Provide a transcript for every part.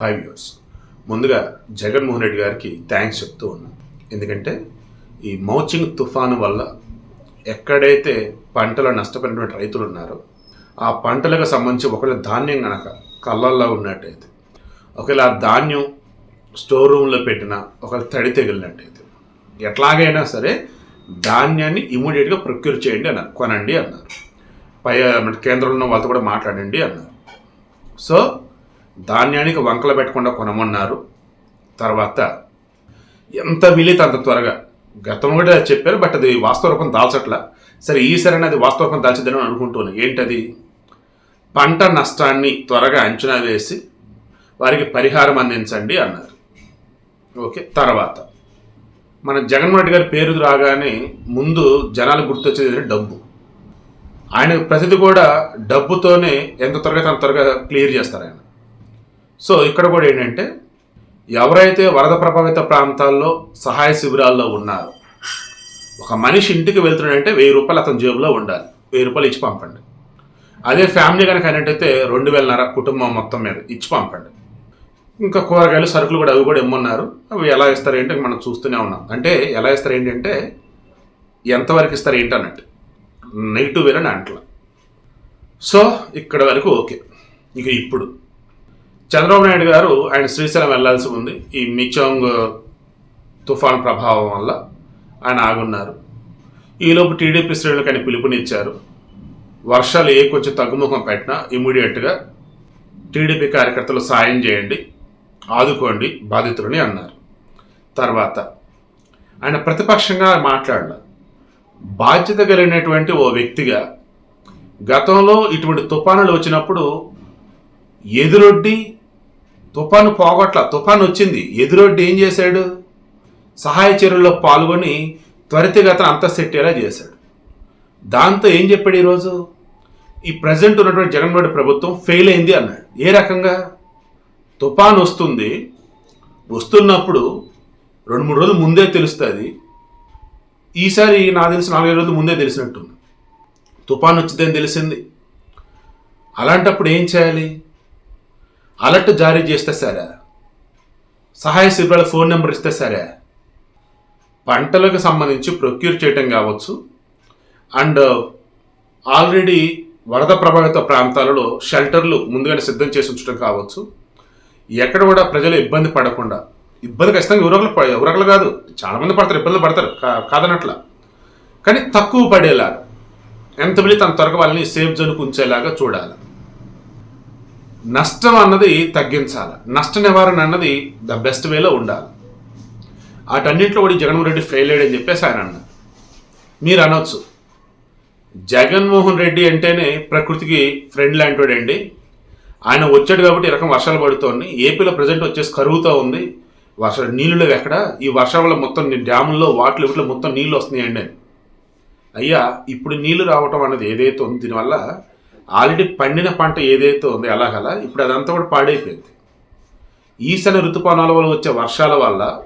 Five years ముందుగా జగన్మోహన్ రెడ్డి గారికి thanks చెప్తూ ఉన్నాను ఎందుకంటే ఈ మౌచింగ్ తుఫాను వల్ల ఎక్కడైతే పంటలు నష్టపోయినటువంటి రైతులు ఉన్నారో ఆ పంటలకు సంబంధించి ఒకవేళ ధాన్యం కనుక కళ్ళల్లో ఉన్నట్టయితే ఒకవేళ ఆ ధాన్యం స్టోర్ రూమ్లో పెట్టిన ఒకవేళ తడి తెగిలినట్టయితే ఎట్లాగైనా సరే ధాన్యాన్ని ఇమీడియట్గా ప్రొక్యూర్ చేయండి అన్నారు. కొనండి అన్నారు. పై కేంద్రంలో ఉన్న వాళ్ళతో కూడా మాట్లాడండి అన్నారు. సో ధాన్యానికి వంకలు పెట్టకుండా కొనమన్నారు. తర్వాత ఎంత వీలైతే అంత త్వరగా. గతం కూడా చెప్పారు బట్ అది వాస్తవ రూపం దాల్చట్లా. సరే ఈసారి అది వాస్తవ రూపం దాల్చిద్దని అనుకుంటున్నాను ఏంటది? పంట నష్టాన్ని త్వరగా అంచనా వేసి వారికి పరిహారం అందించండి అన్నారు. ఓకే తర్వాత. మన జగన్మోహన్ రెడ్డి గారి పేరు రాగానే ముందు జనాలు గుర్తొచ్చేది డబ్బు. ఆయన ప్రతిది కూడా డబ్బుతోనే ఎంత త్వరగా తన త్వరగా క్లియర్ చేస్తారు ఆయన. సో ఇక్కడ కూడా ఏంటంటే ఎవరైతే వరద ప్రభావిత ప్రాంతాల్లో సహాయ శిబిరాల్లో ఉన్నారో ఒక మనిషి ఇంటికి వెళ్తున్నాడంటే వెయ్యి రూపాయలు అతని జేబులో ఉండాలి. వెయ్యి రూపాయలు ఇచ్చి పంపండి. అదే ఫ్యామిలీ కనుక అయినట్టయితే రెండు వేలన్నర కుటుంబం మొత్తం మీద ఇచ్చి పంపండి. ఇంకా కూరగాయలు సరుకులు కూడా అవి కూడా ఇమ్మన్నారు. అవి ఎలా ఇస్తారు ఏంటి మనం చూస్తూనే ఉన్నాం. అంటే ఎలా ఇస్తారు ఏంటంటే ఎంతవరకు ఇస్తారు ఏంటి అన్నట్టు. నెగిటివ్ వేలని అంటలా. సో ఇక్కడ వరకు ఓకే. ఇక ఇప్పుడు. చంద్రబాబు నాయుడు గారు ఆయన శ్రీశైలం వెళ్ళాల్సి ఉంది. ఈ మిచాంగ్ తుఫాన్ ప్రభావం వల్ల ఆయన ఆగున్నారు. ఈలోపు టీడీపీ శ్రేణులకు ఆయన పిలుపునిచ్చారు. వర్షాలు ఏ కొంచెం తగ్గుముఖం పెట్టినా ఇమీడియట్గా టీడీపీ కార్యకర్తలు సాయం చేయండి ఆదుకోండి బాధితులని అన్నారు. తర్వాత ఆయన ప్రతిపక్షంగా మాట్లాడాల. బాధ్యత కలిగినటువంటి ఓ వ్యక్తిగా గతంలో ఇటువంటి తుఫానులు వచ్చినప్పుడు ఎదురొడ్డి తుఫాను పోగొట్ల తుఫాను వచ్చింది. ఎదురొడ్డి ఏం చేశాడు? సహాయ చర్యల్లో పాల్గొని త్వరితగత అంత సెట్టేలా చేశాడు. దాంతో ఏం చెప్పాడు ఈరోజు? ఈ ప్రజెంట్ ఉన్నటువంటి జగన్మోహన్ రెడ్డి ప్రభుత్వం ఫెయిల్ అయింది అన్నాడు. ఏ రకంగా? తుఫాన్ వస్తుంది. వస్తున్నప్పుడు రెండు మూడు రోజులు ముందే తెలుస్తుంది. ఈసారి నాకు తెలిసి నాలుగైదు రోజులు ముందే తెలిసినట్టుంది. తుఫాన్ వచ్చిందని తెలిసింది. అలాంటప్పుడు ఏం చేయాలి? అలర్ట్ జారీ చేస్తే సరే. సహాయ శిబిరాల ఫోన్ నెంబర్ ఇస్తే సరే. పంటలకు సంబంధించి ప్రొక్యూర్ చేయటం కావచ్చు. అండ్ ఆల్రెడీ వరద ప్రభావిత ప్రాంతాలలో షెల్టర్లు ముందుగానే సిద్ధం చేసి ఉంచడం కావచ్చు. ఎక్కడ కూడా ప్రజలు ఇబ్బంది పడకుండా ఇబ్బంది ఖచ్చితంగా ఎవరొకరు ఎవరొకరు కాదు. చాలామంది పడతారు ఇబ్బందులు పడతారు కా- కాదనట్ల. కానీ తక్కువ పడేలాగా ఎంత వీలైతే తన త్వరగా వాళ్ళని సేఫ్ జోన్కి ఉంచేలాగా చూడాలి. నష్టం అన్నది తగ్గించాలి. నష్ట నివారణ అన్నది ద బెస్ట్ వేలో ఉండాలి. వాటన్నింటిలో కూడా జగన్మోహన్ రెడ్డి ఫెయిల్ అయ్యాడని చెప్పేసి ఆయన అన్నారు. మీరు అనొచ్చు. జగన్మోహన్ రెడ్డి అంటేనే ప్రకృతికి ఫ్రెండ్ లాంటివాడండి ఆయన వచ్చాడు కాబట్టి ఈ రకం వర్షాలు పడుతోంది. ఏపీలో ప్రజెంట్ వచ్చేసి కరువుతో ఉంది. వర్ష నీళ్ళు ఎక్కడ? ఈ వర్షం వల్ల మొత్తం డ్యాముల్లో వాటిలో వీటిలో మొత్తం నీళ్ళు వస్తున్నాయండి. అని అయ్యా ఇప్పుడు నీళ్ళు రావటం అన్నది ఏదైతే ఉంది దీనివల్ల ఆల్రెడీ పండిన పంట ఏదైతే ఉందో అలాగలా ఇప్పుడు అదంతా కూడా పాడైపోయింది. ఈశాన్య ఋతుపవనాల వల్ల వచ్చే వర్షాల వల్ల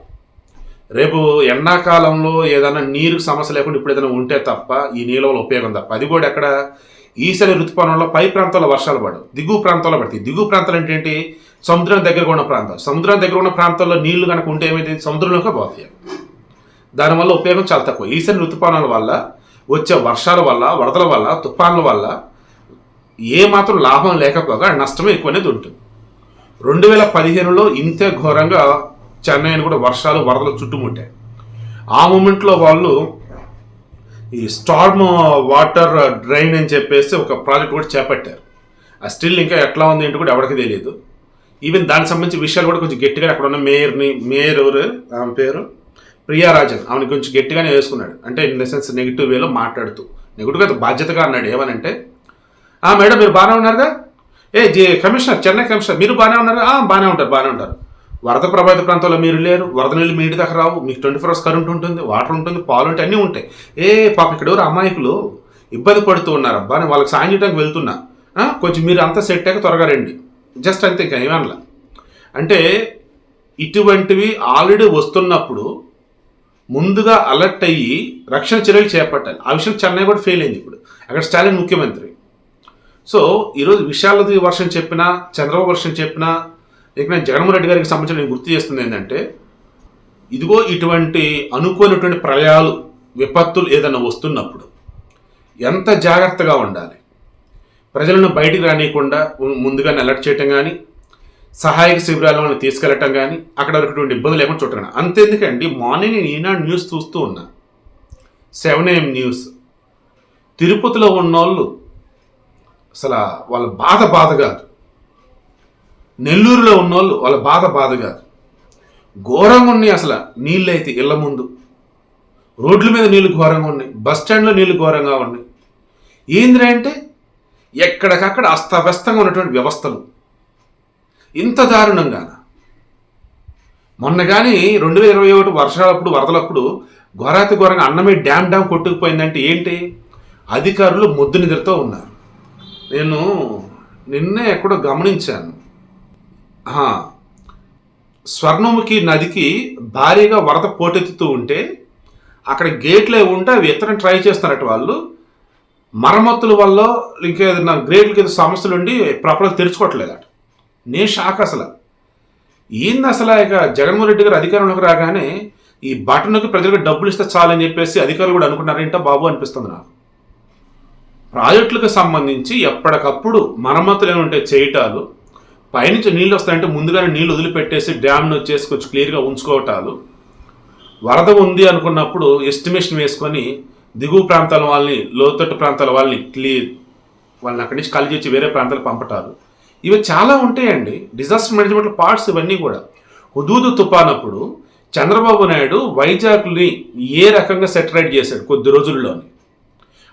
రేపు ఎండాకాలంలో ఏదైనా నీరు సమస్య లేకుండా ఇప్పుడు ఏదైనా ఉంటే తప్ప ఈ నీళ్ళ వల్ల ఉపయోగం తప్ప. అది కూడా ఎక్కడ? ఈశాన్య ఋతుపవనంలో పై ప్రాంతాల్లో వర్షాలు పడవు. దిగువ ప్రాంతాల్లో పడతాయి. దిగువ ప్రాంతాలు ఏంటంటే ఏంటి సముద్రం దగ్గర ఉన్న ప్రాంతం సముద్రం దగ్గర ఉన్న ప్రాంతాల్లో నీళ్ళు కనుక ఉంటే ఏమైతే సముద్రంలోకి పోతాయి. దానివల్ల ఉపయోగం చాలా తక్కువ. ఈశాన్య ఋతుపవనాల వల్ల వచ్చే వర్షాల వల్ల వరదల వల్ల తుఫాన్ల వల్ల ఏ మాత్రం లాభం లేకపోగా నష్టమే ఎక్కువ అనేది ఉంటుంది. రెండు వేల పదిహేనులో ఇంతే ఘోరంగా చెన్నైని కూడా వర్షాలు వరదలు చుట్టుముట్టాయి. ఆ మూమెంట్లో వాళ్ళు ఈ స్టార్మ్ వాటర్ డ్రైన్ అని చెప్పేసి ఒక ప్రాజెక్ట్ కూడా చేపట్టారు. ఆ స్టిల్ ఇంకా ఎట్లా ఉంది ఏంటి కూడా ఎవరికి తెలియదు ఈవెన్ దానికి సంబంధించి విషయాలు కూడా కొంచెం గట్టిగా అక్కడ ఉన్న మేయర్ని మేయర్ ఎవరు? ఆమె పేరు? ప్రియారాజన్. ఆమెను కొంచెం గట్టిగానే వేసుకున్నాడు. అంటే ఇన్ ద సెన్స్ నెగిటివ్ వేలో మాట్లాడుతూ. నెగిటివ్గా అయితే బాధ్యతగా అన్నాడు. ఏమనంటే ఆ మేడం మీరు బాగానే ఉన్నారుగా? A J commissioner Chennai commissioner మీరు బాగానే ఉన్నారు? బాగానే ఉంటారు బాగానే ఉంటారు. వరద ప్రభావిత ప్రాంతాల్లో మీరు లేరు వరద నీళ్ళు మీ ఇంటి దగ్గర రావు మీకు ట్వంటీ ఫోర్ అవర్స్ కరెంట్ ఉంటుంది వాటర్ ఉంటుంది పాలు ఉంటాయి అన్నీ ఉంటాయి. ఏ పాప ఇక్కడ ఎవరు అమాయకులు? ఇబ్బంది పడుతూ ఉన్నారు అబ్బా నేను వాళ్ళకి సాయం చేయడానికి వెళ్తున్నా. కొంచెం మీరు అంతా సెట్ అయ్యాక త్వరగా రండి. జస్ట్ అంతే ఇంకా ఏమనలా అంటే ఇటువంటివి ఆల్రెడీ వస్తున్నప్పుడు ముందుగా అలర్ట్ అయ్యి రక్షణ చర్యలు చేపట్టాలి. ఆ విషయం చెన్నై కూడా ఫెయిల్ అయింది ఇప్పుడు. అక్కడ స్టాలిన్ ముఖ్యమంత్రి. సో ఈరోజు విశాలది వర్షం చెప్పినా చంద్రబాబు వర్షం చెప్పినా ఇక నేను జగన్మోహన్ రెడ్డి గారికి సంబంధించిన నేను గుర్తు చేస్తుంది ఏంటంటే ఇదిగో ఇటువంటి అనుకోనటువంటి ప్రళయాలు విపత్తులు ఏదైనా వస్తున్నప్పుడు ఎంత జాగ్రత్తగా ఉండాలి? ప్రజలను బయటికి రానియకుండా ముందుగానే అలర్ట్ చేయటం కానీ సహాయక శిబిరాల వాళ్ళని తీసుకెళ్ళటం కానీ అక్కడ ఉన్నటువంటి ఇబ్బందులు లేకుండా చూడటం అంతెందుకండి మార్నింగ్ నేను ఈనాడు న్యూస్ చూస్తూ ఉన్నా. Seven AM news. తిరుపతిలో ఉన్నోళ్ళు అసలు వాళ్ళ బాధ బాధ కాదు. నెల్లూరులో ఉన్నోళ్ళు వాళ్ళ బాధ బాధ కాదు. ఘోరంగా ఉన్నాయి అసలు నీళ్ళు అయితే ఇళ్ళ ముందు. రోడ్ల మీద నీళ్ళు ఘోరంగా ఉన్నాయి. బస్ స్టాండ్లో నీళ్ళు ఘోరంగా ఉన్నాయి. ఏంద్రా అంటే ఎక్కడికక్కడ అస్తవ్యస్తంగా ఉన్నటువంటి వ్యవస్థలు. ఇంత దారుణంగా. మొన్న కానీ రెండు వేల ఇరవై ఒకటి వర్షాలప్పుడు వరదలప్పుడు ఘోరాతి ఘోరంగా అన్నమే డ్యామ్ డ్యామ్ కొట్టుకుపోయిందంటే ఏంటి? అధికారులు ముద్దు నిద్రతో ఉన్నారు. నేను నిన్నే ఎక్కడో గమనించాను. స్వర్ణముఖి నదికి భారీగా వరద పోటెత్తుతూ ఉంటే అక్కడ గేట్లే ఉంటే అవి ఎత్తడం ట్రై చేస్తున్నారట వాళ్ళు. మరమ్మతుల వల్ల ఇంకేదైనా గ్రేట్లకి ఏదో సమస్యలు ఉండి ప్రాపర్గా తెరుచుకోవట్లేదట. నేను షాక్ అసలు. ఏంది అసలు ఇక జగన్మోహన్ రెడ్డి గారు అధికారంలోకి రాగానే ఈ బటన్కి ప్రజలకు డబ్బులు ఇస్తే చాలని చెప్పేసి అధికారులు కూడా అనుకున్నారేంటో బాబు అనిపిస్తుంది నాకు. ప్రాజెక్టులకు సంబంధించి ఎప్పటికప్పుడు మరమ్మతులు ఏమి చేయటాలు. పైనుంచి నీళ్ళు వస్తాయంటే ముందుగానే నీళ్ళు వదిలిపెట్టేసి డ్యామ్ను వచ్చేసి కొంచెం క్లియర్గా ఉంచుకోవటాలు. వరద ఉంది అనుకున్నప్పుడు ఎస్టిమేషన్ వేసుకొని దిగువ ప్రాంతాల వాళ్ళని లోతట్టు ప్రాంతాల వాళ్ళని క్లియర్ వాళ్ళని అక్కడి నుంచి కలిసి వచ్చి వేరే ప్రాంతాలకు పంపటాలు. ఇవి చాలా ఉంటాయండి. డిజాస్టర్ మేనేజ్మెంట్ పార్ట్స్ ఇవన్నీ కూడా. హుదూదు తుపానప్పుడు చంద్రబాబు నాయుడు వైజాగ్ని ఏ రకంగా సెటరేట్ చేశాడు కొద్ది రోజుల్లోనే?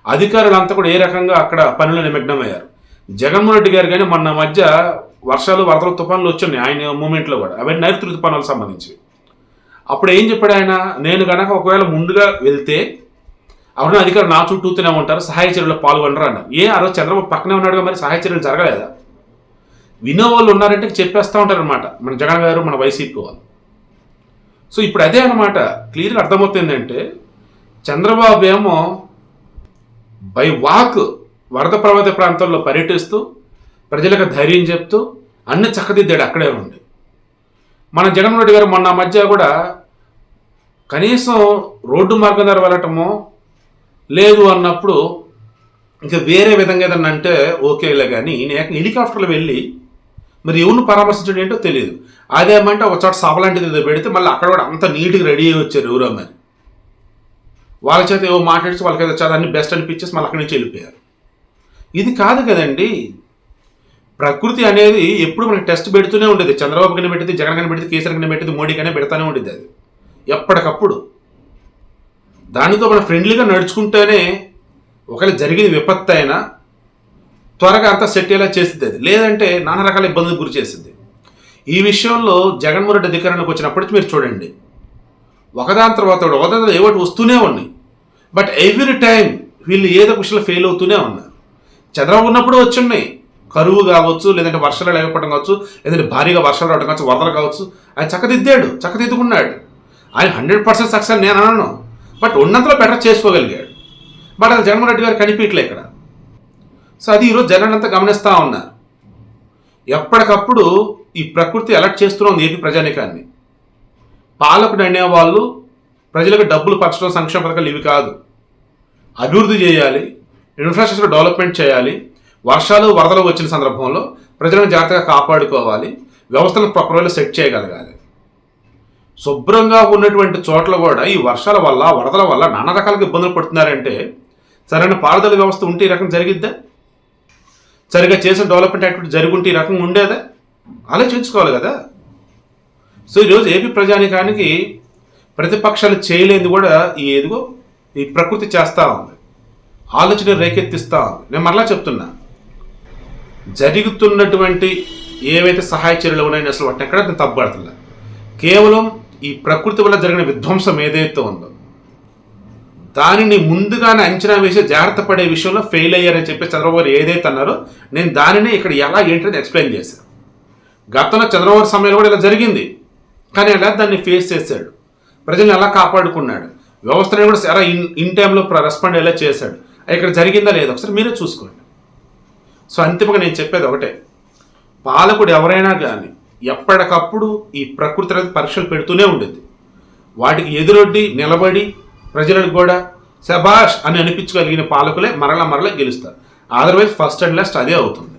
అధికారులంతా కూడా ఏ రకంగా అక్కడ పనులు నిమగ్నమయ్యారు? జగన్మోహన్ రెడ్డి గారు కానీ మొన్న మధ్య వర్షాలు వరదలు తుఫాన్లు వచ్చాయి ఆయన మూమెంట్లో కూడా. అవన్నీ నైరుతి తుఫానాలకు సంబంధించి అప్పుడు ఏం చెప్పాడు ఆయన? నేను కనుక ఒకవేళ ముందుగా వెళ్తే అవును అధికారులు నా చుట్టూతూనే ఉంటారు సహాయ చర్యలు పాల్గొనరు అన్నారు. ఏ ఆ రోజు చంద్రబాబు పక్కనే ఉన్నాడుగా మరి సహాయ చర్యలు జరగలేదా? వినో వాళ్ళు ఉన్నారంటే చెప్పేస్తూ ఉంటారనమాట మన జగన్ గారు మన వైసీపీ వాళ్ళు. సో ఇప్పుడు అదే అనమాట క్లియర్గా అర్థమవుతుంది ఏంటంటే చంద్రబాబు ఏమో బై వాక్ వరద ప్రభావిత ప్రాంతాల్లో పర్యటిస్తూ ప్రజలకు ధైర్యం చెప్తూ అన్ని చక్కదిద్దాడు అక్కడే ఉండి. మన జగన్మోహన్ రెడ్డి గారు మొన్న మధ్య కూడా కనీసం రోడ్డు మార్గం ద్వారా వెళ్ళటమో లేదు అన్నప్పుడు ఇంకా వేరే విధంగా ఏదన్నా అంటే ఓకేలే కానీ నేను హెలికాప్టర్లో వెళ్ళి మరి ఎవరిని పరామర్శించడం ఏంటో తెలియదు అదేమంటే ఒక చోట సభ లాంటిది ఏదో పెడితే మళ్ళీ అక్కడ కూడా అంత నీట్గా రెడీ అయ్యి వచ్చారు ఎవరో మరి. వాళ్ళ చేత ఏవో మాట్లాడిచి వాళ్ళకి ఏదో చాలా అన్ని బెస్ట్ అనిపించేసి మళ్ళీ అక్కడి నుంచి వెళ్ళిపోయారు. ఇది కాదు కదండి. ప్రకృతి అనేది ఎప్పుడు మనకి టెస్ట్ పెడుతూనే ఉండేది. చంద్రబాబు కన్నా పెట్టింది జగన్ కన్నా పెట్టింది కేసీఆర్ కన్నా పెట్టింది మోడీ కన్నా పెడతానే ఉండేది అది. ఎప్పటికప్పుడు. దానితో మనం ఫ్రెండ్లీగా నడుచుకుంటేనే ఒకవేళ జరిగిన విపత్తు అయినా త్వరగా అంతా సెట్ అయ్యేలా చేసింది అది. లేదంటే నానా రకాల ఇబ్బందులకు గురి చేసింది ఈ విషయంలో జగన్మోహన్ రెడ్డి అధికారంలోకి వచ్చినప్పటికీ మీరు చూడండి. ఒకదాని తర్వాత ఒకదాని తర్వాత ఏవటి వస్తూనే ఉన్నాయి. బట్ ఎవ్రీ టైం వీళ్ళు ఏదో ఒక విషయంలో ఫెయిల్ అవుతూనే ఉన్నారు. చంద్రబాబు ఉన్నప్పుడు వచ్చి ఉన్నాయి కరువు కావచ్చు లేదంటే వర్షాలు లేకపోవడం కావచ్చు లేదంటే భారీగా వర్షాలు రావడం కావచ్చు వరదలు కావచ్చు ఆయన చక్కదిద్దాడు చక్కదిద్దుకున్నాడు. ఆయన హండ్రెడ్ పర్సెంట్ సక్సెస్ నేను అనను. బట్ ఉన్నంతలో బెటర్ చేసుకోగలిగాడు. బట్ అది జగన్మోహన్ రెడ్డి గారు కనిపించలే ఇక్కడ. సో అది ఈరోజు జగన్ అంతా గమనిస్తూ ఉన్నారు. ఎప్పటికప్పుడు ఈ ప్రకృతి అలర్ట్ చేస్తూనే ఏపీ ప్రజానికాన్ని. పాలకుడు అనేవాళ్ళు ప్రజలకు డబ్బులు పంచడం సంక్షేమ పథకాలు ఇవి కాదు. అభివృద్ధి చేయాలి ఇన్ఫ్రాస్ట్రక్చర్ డెవలప్మెంట్ చేయాలి వర్షాలు వరదలు వచ్చిన సందర్భంలో ప్రజలను జాగ్రత్తగా కాపాడుకోవాలి వ్యవస్థలను ప్రొపర్ సెట్ చేయగలగాలి. శుభ్రంగా ఉన్నటువంటి చోట్ల కూడా ఈ వర్షాల వల్ల వరదల వల్ల నానా రకాలుగా ఇబ్బందులు పడుతున్నారంటే సరైన పారుదల వ్యవస్థ ఉంటే ఈ రకం జరిగిద్దా? సరిగా చేసిన డెవలప్మెంట్ యాక్టివిటీ జరుగుంటే ఈ రకం ఉండేదా? ఆలోచించుకోవాలి కదా. సో ఈరోజు ఏపీ ప్రజానికానికి ప్రతిపక్షాలు చేయలేనిది కూడా ఈ ఎదుగో ఈ ప్రకృతి చేస్తూ ఉంది. ఆలోచన రేకెత్తిస్తూ ఉంది. నేను మరలా చెప్తున్నా. జరుగుతున్నటువంటి ఏవైతే సహాయ చర్యలు ఉన్నాయని అసలు వాటిని ఎక్కడ నేను తప్పుపడుతున్నా కేవలం ఈ ప్రకృతి వల్ల జరిగిన విధ్వంసం ఏదైతే ఉందో దానిని ముందుగానే అంచనా వేసి జాగ్రత్త పడే విషయంలో ఫెయిల్ అయ్యారని చెప్పి చంద్రబాబు ఏదైతే అన్నారో నేను దానిని ఇక్కడ ఎలా ఏంటని ఎక్స్ప్లెయిన్ చేశాను గతంలో చంద్రబాబు సమయంలో కూడా ఇలా జరిగింది. కానీ అలా దాన్ని ఫేస్ చేశాడు? ప్రజల్ని ఎలా కాపాడుకున్నాడు? వ్యవస్థను కూడా ఎలా ఇన్ ఇన్ టైంలో రెస్పాండ్ ఎలా చేశాడు? ఇక్కడ జరిగిందా లేదా? ఒకసారి మీరే చూసుకోండి. సో అంతిమంగా నేను చెప్పేది ఒకటే. పాలకుడు ఎవరైనా కానీ ఎప్పటికప్పుడు ఈ ప్రకృతి అనేది పరీక్షలు పెడుతూనే ఉండేది. వాటికి ఎదురొడ్డి నిలబడి ప్రజలకు కూడా శబాష్ అని అనిపించగలిగిన పాలకులే మరల మరల గెలుస్తారు. అదర్వైజ్ ఫస్ట్ అండ్ లాస్ట్ అదే అవుతుంది.